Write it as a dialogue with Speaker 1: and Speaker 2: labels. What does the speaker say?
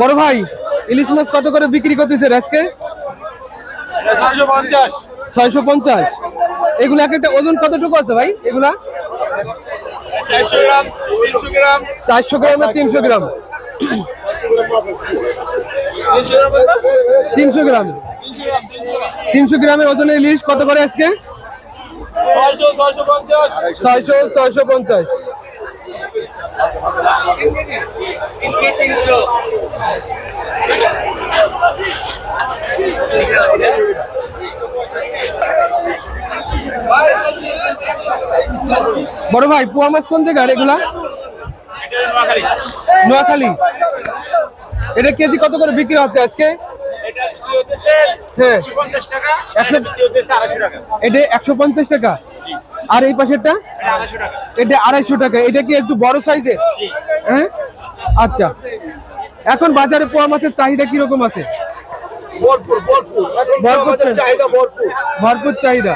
Speaker 1: বড় ভাই, ইলিশ মাছ কত করে বিক্রি করতেছে আজকে?
Speaker 2: ছয়শো পঞ্চাশ।
Speaker 1: এগুলো এক একটা ওজন কতটুকু আছে ভাই, এগুলা?
Speaker 2: চারশো গ্রাম তিনশো গ্রাম
Speaker 1: তিনশো গ্রাম?
Speaker 2: তিনশো গ্রাম।
Speaker 1: তিনশো গ্রাম
Speaker 2: তিনশো গ্রাম তিনশো গ্রাম
Speaker 1: তিনশো গ্রামের ওজনের ইলিশ কত করে আজকে?
Speaker 2: ছয়শো ছয়শো পঞ্চাশ।
Speaker 1: বড় ভাই পোয়া মাছ কোন জায়গার এগুলা? নোয়াখালী। এটা কেজি কত করে বিক্রি হচ্ছে আজকে? হ্যাঁ। এটা একশো পঞ্চাশ টাকা? আর এই পাশেরটা? এটা আড়াইশো টাকা। এটা কি একটু বড় সাইজের? হ্যাঁ? আচ্ছা। এখন বাজারে পোয়া মাছের চাহিদা কীরকম আছে?
Speaker 3: ভরপুর চাহিদা।
Speaker 1: ভরপুর চাহিদা।